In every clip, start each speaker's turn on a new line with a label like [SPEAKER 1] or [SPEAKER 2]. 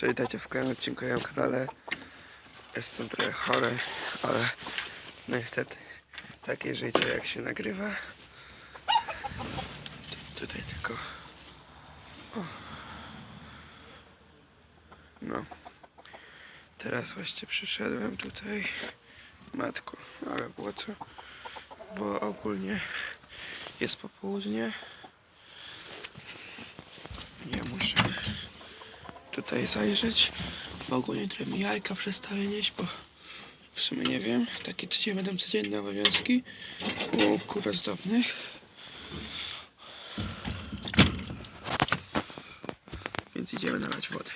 [SPEAKER 1] Czyli witajcie w kolejnym odcinku na kanale. Jestem trochę chory, ale no niestety takie życie jak się nagrywa. Tu- Tutaj tylko. O. No. Teraz właśnie przyszedłem tutaj. Matko, ale było co? Bo ogólnie jest popołudnie. Ja muszę tutaj zajrzeć. Bo ogólnie trochę mi jajka przestały nieść, bo w sumie nie wiem. Takie tydzień będą codzienne obowiązki u kur ozdobnych. Więc idziemy nalać wody.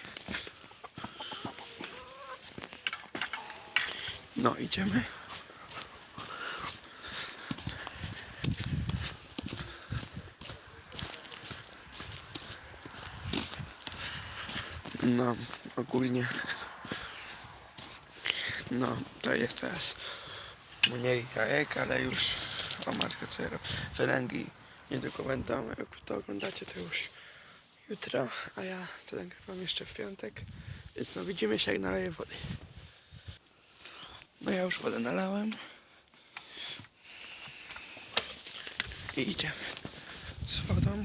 [SPEAKER 1] No, idziemy. No, ogólnie. No, to jest teraz mniej jajek, ale już o matkę co. Wylęgi niedługo będą, jak to oglądacie to już jutro, a ja to nagrywam jeszcze w piątek, więc no widzimy się jak naleję wody. No ja już wodę nalałem. I idziemy z wodą.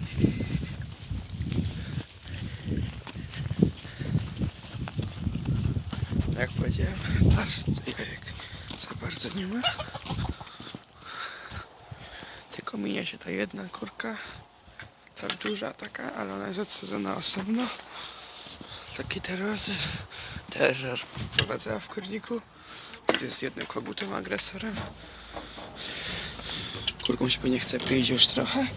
[SPEAKER 1] Teraz jajek za bardzo nie ma. Tylko minie się ta jedna kurka. Ta duża taka, ale ona jest odsadzona osobno. Taki teraz też wprowadzała w kurniku. Jest jednym kogutem agresorem. Kurką się nie chce pić już trochę.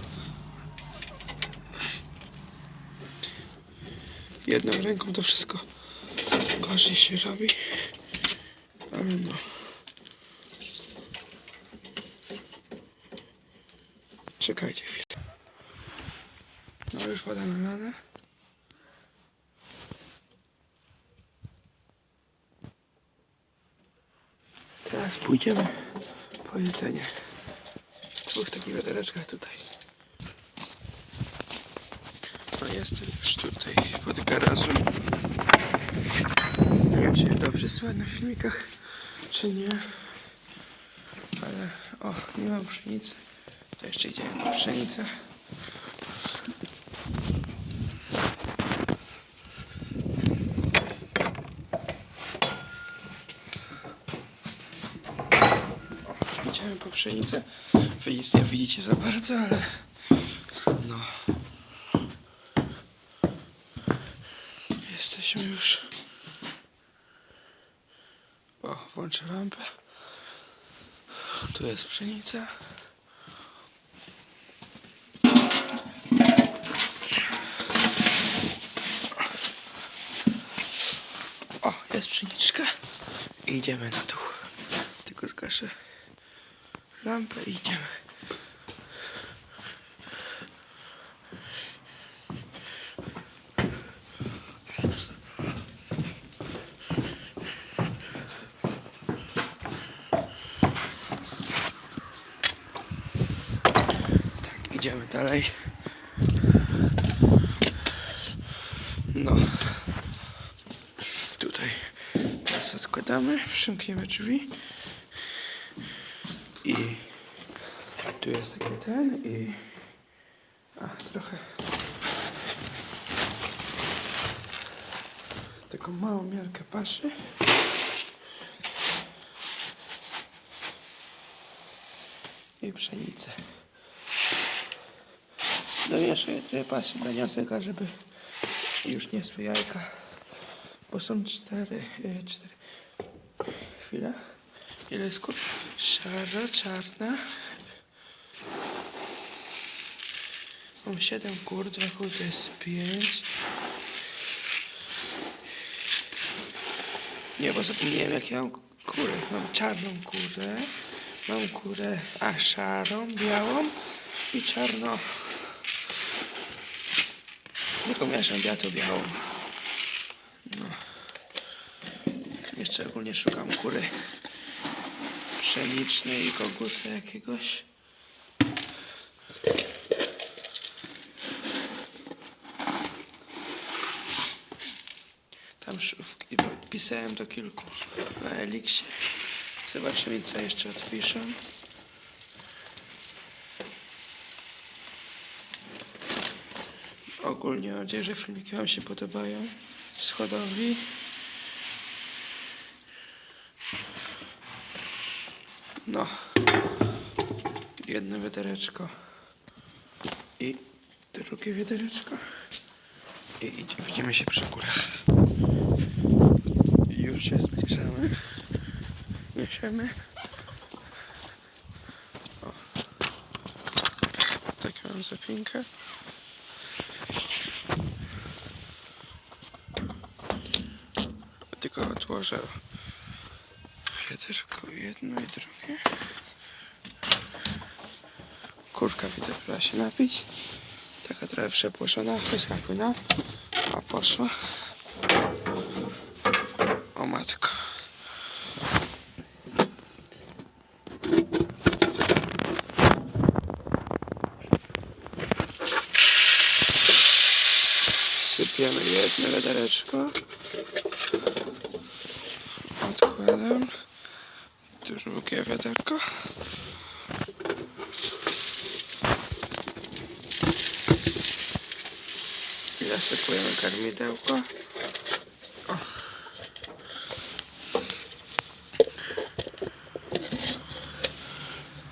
[SPEAKER 1] Jedną ręką to wszystko gorzej się robi. Ale no. Czekajcie chwilę. No już woda nalana. Teraz pójdziemy po jedzenie. W dwóch takich wiadereczkach tutaj. No jestem już tutaj pod garażem. Nie wiem, czy dobrze słychać na filmikach, czy nie. Ale o, nie mam pszenicy. To jeszcze idziemy po pszenicę. O, po pszenicę. Wy nic nie widzicie za bardzo, ale no. Jesteśmy już. O, włączę lampę. Tu jest pszenica. O, jest pszeniczka. Idziemy na dół. Tylko zgaszę lampę i idziemy. Idziemy dalej. No. Tutaj teraz odkładamy, przymkniemy drzwi. I tu jest taki ten i... A, trochę... Taką małą miarkę paszy. I pszenicę. Domieszaj te pasy do nioseka, żeby już niosły jajka. Bo są cztery, y, cztery. Chwila. Ile jest kur? Szara, czarna. Mam siedem kur, dwa kur to jest pięć. Nie, bo zapomniałem jakie mam kurę. Mam czarną kurę. Mam kurę, a szarą, białą i czarno. Tylko mieszam białą białą. No. Jeszcze ogólnie szukam kury pszenicznej i koguta jakiegoś. Tam szufki pisałem do kilku na Eliksie. Zobaczymy co jeszcze odpiszą. Ogólnie mam nadzieję, że filmiki Wam się podobają. Z hodowli. No. Jedno wiadereczko. I drugie wiadereczko. I idzie, widzimy się przy górach. Już się zbliżamy. Niesiemy. O. Tak mam zapinkę. Tylko odłożę wiaderko jedno i drugie. Kurka widzę, próbowała się napić. Taka trochę przepłoszona. Wyskakuj, no. A poszła. O matko. Sypiemy jedno wiadereczko. Odkładam. Drugie wiaderko. Zasypujemy karmidełko.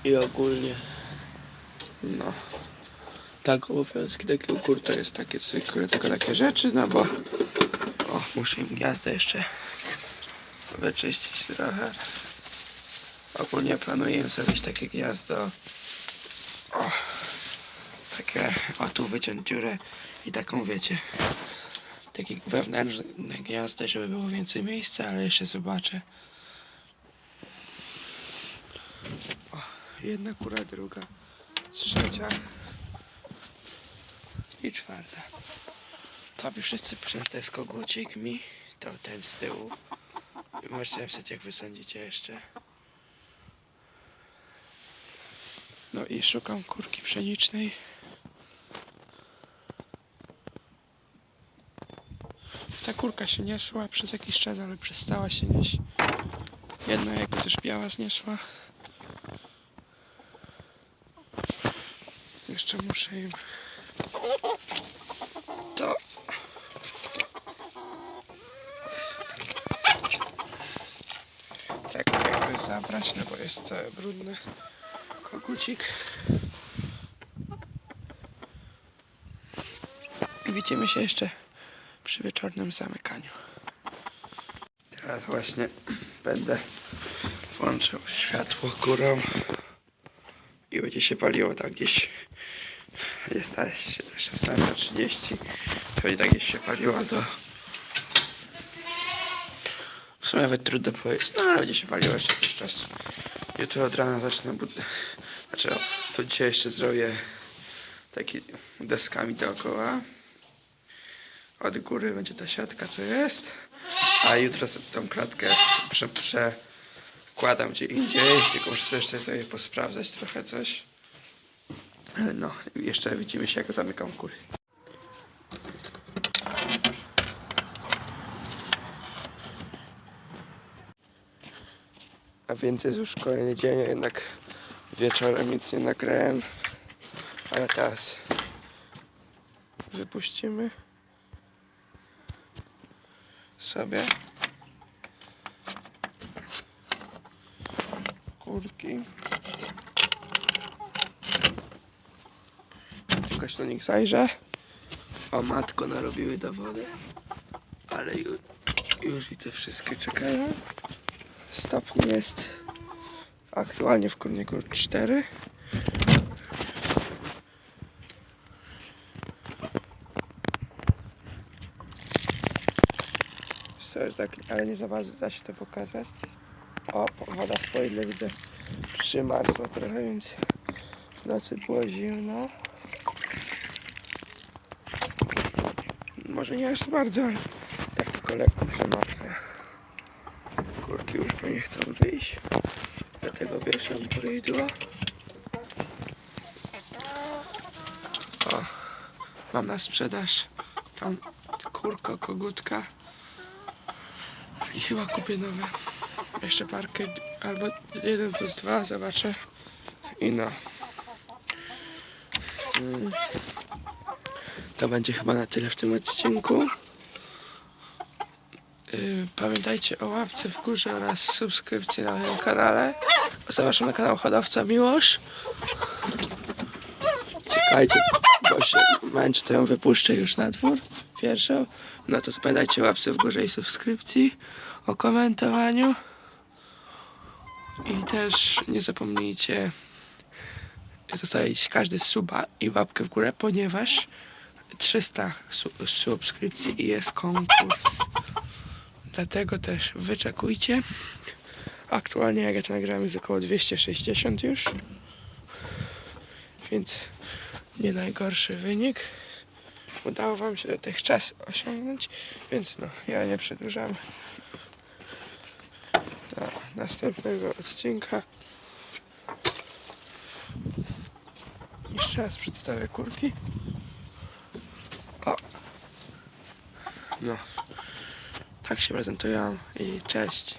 [SPEAKER 1] I ogólnie no tak obowiązki takiego kurta jest takie zwykłe, tylko takie rzeczy, no bo o, muszę im gniazdo jeszcze wyczyścić trochę. Ogólnie planuję zrobić takie gniazdo. O, takie, o tu wyciąć dziurę i taką wiecie, takie wewnętrzne gniazdo, żeby było więcej miejsca, ale jeszcze zobaczę. O, jedna kura, druga, trzecia i czwarta. To by wszyscy przyszedł, to jest kogucik mi, to ten z tyłu. Możecie napisać jak wy sądzicie jeszcze. No i szukam kurki pszenicznej. Ta kurka się niesła przez jakiś czas, ale przestała się nieść. Jedno jako też biała zniesła. Jeszcze muszę im to tak jakby zabrać, no bo jest całe brudne. Kogucik. I widzimy się jeszcze przy wieczornym zamykaniu. Teraz właśnie będę włączył światło górą i będzie się paliło tak gdzieś jest teraz 16.30 pewnie tak gdzieś się paliło to w sumie nawet trudno powiedzieć. No ale będzie się paliło jeszcze jakiś czas. Jutro od rana zacznę bud... znaczy to dzisiaj jeszcze zrobię taki deskami dookoła. Od góry będzie ta siatka co jest. A jutro sobie tą klatkę prze, przekładam gdzie indziej tylko muszę jeszcze tutaj posprawdzać trochę coś. Ale no, jeszcze widzimy się jak zamykam kury. A więc jest już kolejny dzień, a jednak wieczorem nic nie nagrałem. Ale teraz wypuścimy sobie kurki. Jakoś do nich zajrzę. O matko, narobiły do wody. Ale już, już widzę wszystkie czekają. Stopni jest aktualnie w kurniku 4. Myślę, że tak, ale nie za bardzo da się to pokazać. O, woda w ile widzę przymarzła trochę, więc w nocy było zimno. Może nie aż bardzo, ale tak tylko lekko przymarza. Chcą wyjść. Dlatego bierzę prydło. O, mam na sprzedaż tą kurko kogutka I chyba kupię nowe. Jeszcze parkę albo jeden plus dwa, zobaczę. I no. Mm. To będzie chyba na tyle w tym odcinku. Yy, Pamiętajcie o łapce w górze oraz subskrypcji na moim kanale. Zapraszam na kanał Hodowca Miłosz. Czekajcie, bo się męczy, to ją wypuszczę już na dwór. Pierwszą. No to pamiętajcie o łapce w górze i subskrypcji, o komentowaniu. I też nie zapomnijcie zostawić każdy suba i łapkę w górę, ponieważ 300 su- subskrypcji i jest konkurs. Dlatego też wyczekujcie. Aktualnie jak ja to nagrałem jest około 260 już. Więc nie najgorszy wynik. Udało wam się dotychczas osiągnąć, więc no, ja nie przedłużam. Do następnego odcinka. Jeszcze raz przedstawię kurki. O! No. Tak się prezentują i cześć.